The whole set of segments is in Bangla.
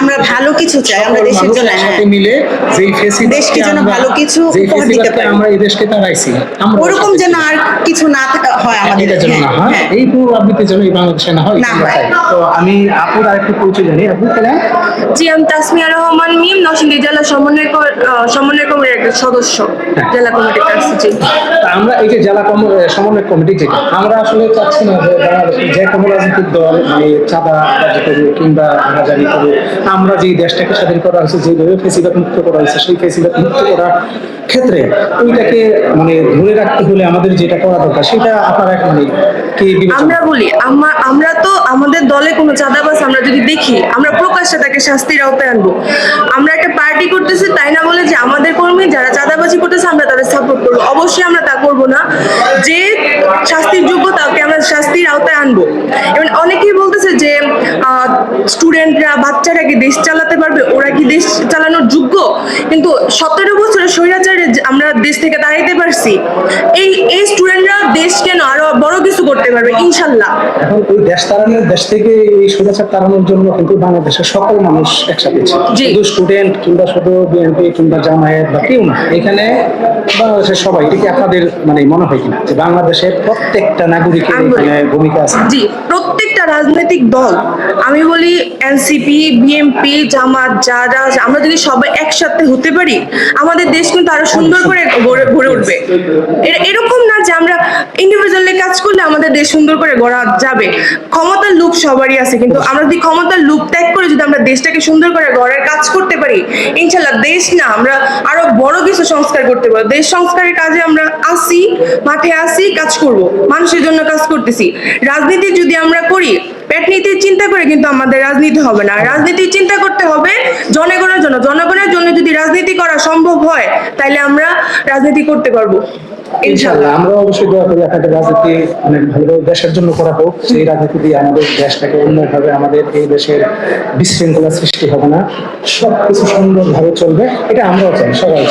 আমরা ভালো কিছু চাই, আমরা দেশের জন্য, সাথে মিলে যেই ফেসিলিটি দেশকে যেন ভালো কিছু উপহার দিতে পারি। আমরা এই দেশকে তারাইছি আমরা ওরকম যেন আর কিছু না থাকা- হয় আমাদের এটা যেন না হ্যাঁ, হয় হ্যাঁ। এই পুনরাবৃত্তি যেন এই বাংলাদেশে না হয় হয়। তো আমি আপুর আরেকটু পরিচয় জানি আপনি জি আমি তাসমিয়া রহমান মিম জেলা সমন্বয় সমন্বয় কমিটির একজন সদস্য জেলা জি তা আমরা এই যে জেলা সমন্বয় কমিটি যেটা, আমরা আসলে চাচ্ছি না যে যে কোনো রাজনৈতিক দল মানে চাঁদা বাজি করুক কিংবা হাজারি করুক, আমরা যেই দেশটাকে স্বাধীন করা হয়েছে, যেভাবে ফেসিবাদ মুক্ত করা হয়েছে, সেই ফেসিবাদ মুক্ত করার ক্ষেত্রে ওইটাকে মানে ধরে রাখতে হলে আমাদের যেটা করা দরকার, সেটা আপনারা মানে আমরা বলি, আমা- আমরা তো আমাদের দলে কোনো চাঁদাবাস আমরা যদি দেখি, আমরা প্রকাশ্যে তাকে শাস্তির আওতায় আনব। আমরা একটা পার্টি করতেছি, তাই না বলে যে আমাদের কর্মী যারা চাঁদাবাজি করতেছে, আমরা তাদের সাপোর্ট করব। অবশ্যই আমরা তা করব না। যে শাস্তির যোগ্য তাকে আমরা শাস্তির আওতায় আনব। এবং অনেকেই বলতেছে যে স্টুডেন্টরা বাচ্চারা কি দেশ চালাতে পারবে? ওরা কি দেশ চালানোর যোগ্য? কিন্তু সতেরো বছরের স্বৈরাচারে আমরা দেশ থেকে দাঁড়াইতে পারছি, এই এই স্টুডেন্টরা দেশ কেন আরও বড় কিছু করতে পারবে ইনশাল্লাহ। এখন ওই দেশ তাড়ানোর দেশ থেকে এই স্বৈরাচার তাড়ানোর জন্য কিন্তু বাংলাদেশের সকল মানুষ একসাথে শুধু স্টুডেন্ট কিংবা শুধু বিএনপি কিংবা জামায়াত বা কেউ না। এখানে বাংলাদেশের সবাই এটা আপনাদের মানে মনে হয় কিনা যে বাংলাদেশের প্রত্যেকটা নাগরিকের এখানে ভূমিকা আছে। জি প্রত্যেকটা রাজনৈতিক দল আমি বলি এনসিপি বিএনপি জামাত যারা আমরা যদি সবাই একসাথে হতে পারি আমাদের দেশ কিন্তু আরও সুন্দর করে গড়ে উঠবে। এরকম না যে আমরা ইন্ডিভিজুয়ালি কাজ করলে আমাদের দেশ সুন্দর করে গড়া যাবে। ক্ষমতার লুপ সবারই আছে, কিন্তু আমরা যদি ক্ষমতার লুপ ত্যাগ করে যদি আমরা দেশটাকে সুন্দর করে গড়ার কাজ করতে পারি, ইনশাল্লাহ দেশ না, আমরা আরও বড় কিছু সংস্কার করতে পারব। দেশ সংস্কারের কাজে আমরা আসি, মাঠে আসি, কাজ করব, মানুষের জন্য কাজ করতেছি। রাজনীতি যদি আমরা করি, পেট নীতির চিন্তা করে কিন্তু আমাদের রাজনীতি হবে না। রাজনীতি চিন্তা করতে হবে জনগণের জন্য। জনগণের জন্য যদি রাজনীতি করা সম্ভব হয় তাহলে আমরা রাজনীতি করতে পারব। ইনশাল্লাহ, আমরা অবশ্যই দোয়া করি আপনাদের রাজনীতি অনেক ভালো দেশের জন্য করা হোক, সেই রাজনীতি দিয়ে আমাদের দেশটাকে উন্নয়ন আমাদের এই দেশের বিশৃঙ্খলা সৃষ্টি হবে না। সবকিছু সুন্দরভাবে চলবে, এটা আমরাও চাই, সবাই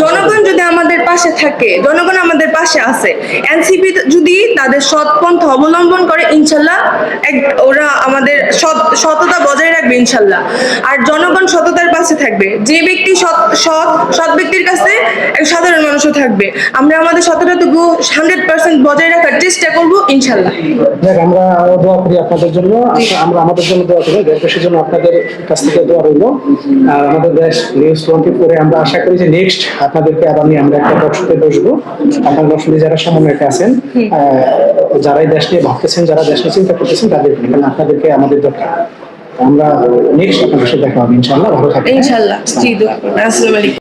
জনগণ যদি আমাদের পাশে থাকে, জনগণ আমাদের পাশে আছে এনসিপি যদি তাদের সৎ পন্থা অবলম্বন করে, ইনশাল্লাহ এক, ওরা আমাদের সততা বজায় রাখবে, ইনশাল্লাহ। আর জনগণ সততার পাশে থাকবে। যে ব্যক্তি সৎ সৎ সৎ ব্যক্তির কাছে মানুষও থাকবে। আমরা আমাদের সততাটুকু হান্ড্রেড পার্সেন্ট বজায় রাখার চেষ্টা করব ইনশাল্লাহ। আমরা দোয়া করি আপনাদের জন্য। আমরা আমাদের জন্য দোয়া করি দেশবাসীর জন্য আপনাদের কাছ থেকে দোয়া রইল। আর আমাদের দেশ নিউজ টোয়েন্টি ফোরে আমরা আশা করি যে নেক্সট আপনাদেরকে আবার নিয়ে আমরা একটা বক্সতে বসবো। আপনার যারা সমন্বয়তে আছেন যারাই দেশ নিয়ে ভাবতেছেন যারা দেশ নিয়ে চিন্তা করতেছেন তাদের আপনাদেরকে আমাদের দরকার। আমরা নেক্সট আপনাদের সাথে দেখা হবে ইনশাল্লাহ। ভালো থাকবেন। ইনশাল্লাহ। জি আসসালামু আলাইকুম।